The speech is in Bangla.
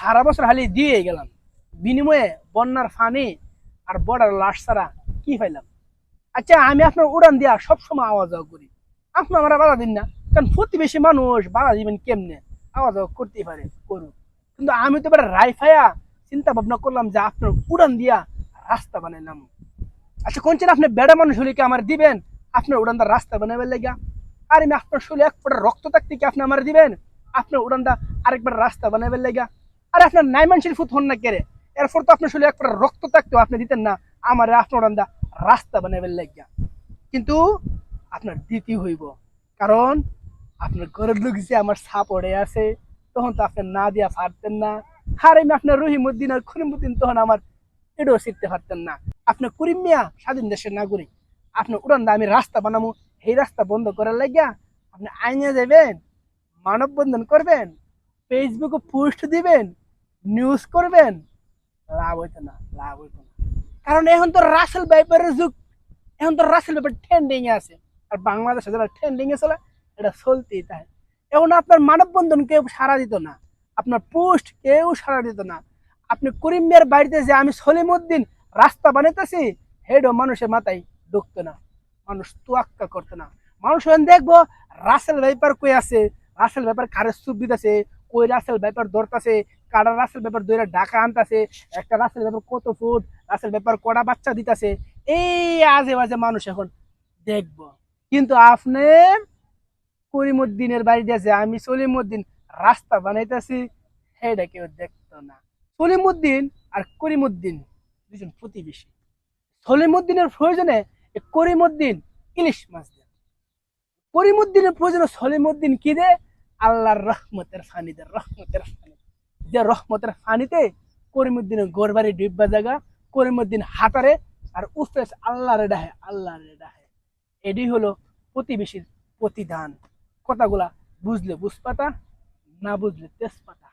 সারা বছর হালি দিয়ে গেলাম। বিনিময়ে বন্যার ফানি আর বর্ডার লাশ ছাড়া কি পাইলাম? আচ্ছা আমি আপনার উড়ান দিয়া সবসময় আওয়াজ যাওয়া করি। আপনি আমার বাধা দিন না, কারণ প্রতিবেশী মানুষ বাধা দিবেন কেমনে? আওয়াজ যাওয়া করতেই পারে করুন কিন্তু আমি তো এবার রাইফায়া চিন্তা ভাবনা করলাম যে আপনার উড়ান দিয়া রাস্তা বানাইলাম আচ্ছা কোনছেন আপনি বেড়া মানুষ হলে কি আমার দিবেন? আপনার উড়ানটা রাস্তা বানাবেন লেগা আর আমি আপনার শরীরে এক ফোঁটা রক্ত থাকতে কি আপনি আমার দিবেন? আপনার উড়ানটা আরেকবার রাস্তা বানাবেন লেগা আর আপনার নাই মানুষের ফুট হন না কেড়ে এরপর তো আপনার শরীরে এক ফোঁটা রক্ত থাকতেও আপনি দিতেন না। আমার আপনার রাস্তা বানাবেন লাগিয়া। কিন্তু আপনার দিতে হইব। কারণ আপনার ঘরের লোক যে আমার সাপড়ে আছে, তখন তো আপনি না দিয়া পারতেন না। আর আমি আপনার রহিমুদ্দিন আর খরিমুদ্দিন তখন আমার এটাও শিখতে পারতেন না। আপনি করিম মিয়া, স্বাধীন দেশের নাগরিক। আপনি উড়ান আমি রাস্তা বানাবো এই রাস্তা বন্ধ করার লাগিয়া আপনি আইনে যাবেন, মানববন্ধন করবেন ফেসবুকে পোস্ট দিবেন নিউজ করবেন, লাভ হইতো না, লাভ হইতো না। কারণ এখন তো রাসেল বাইপারের যুগ, এখন তো রাসেল ব্যাপার ট্রেন্ডিং এ আছে। আর বাংলাদেশে যারা ট্রেন্ডিং এ চলে, এটা চলতেই তাই এখন আপনার মানববন্ধন কেউ সারা দিত না, আপনার পোস্ট কেউ সারা দিত না। আপনি করিম বাড়িতে যে আমি সলিমুদ্দিন রাস্তা বানাইতেছি, হেডও মানুষের মাথায় ঢুকতো না, মানুষ তুয়াক্কা করতো না। মানুষ এখন দেখব রাসেল ভাইপার কই আছে রাসেল ভাইপার কারের সুপ দিতেছে, কই রাসেল ভাইপার ধরতাছে কারা রাসেল ভাইপার দইরা ঢাকা আনতাছে, একটা রাসেল ভাইপার কত ফুট, রাসেল ব্যাপার কড়া বাচ্চা দিতাছে, এই আজে বাজে মানুষ এখন দেখব। কিন্তু আপনি করিমুদ্দিনের বাড়িতে আছে আমি সলিমুদ্দিন রাস্তা বানাইতেছি, সেটা কেউ দেখতো না। সলিমুদ্দিন আর করিমুদ্দিন দুজন প্রতিবেশী। সলিমুদ্দিনের প্রয়োজনে করিমুদ্দিন ইলিশ মাছ দেন করিমুদ্দিনের প্রয়োজনে সলিমুদ্দিন কি দে আল্লাহর রহমতের ফানি দে রহমতের ফানি যে রহমতের ফানিতে করিমুদ্দিনের গোরবাড়ি ডিব্বা জায়গা, করিমুদ্দিন হাতারে আর উফেস আল্লাহরে ডাহে আল্লাহরে ডাহে। এটি হলো প্রতিবেশীর প্রতিদান। কথাগুলা বুঝলে বুঝপাতা, না বুঝলে তেজপাতা।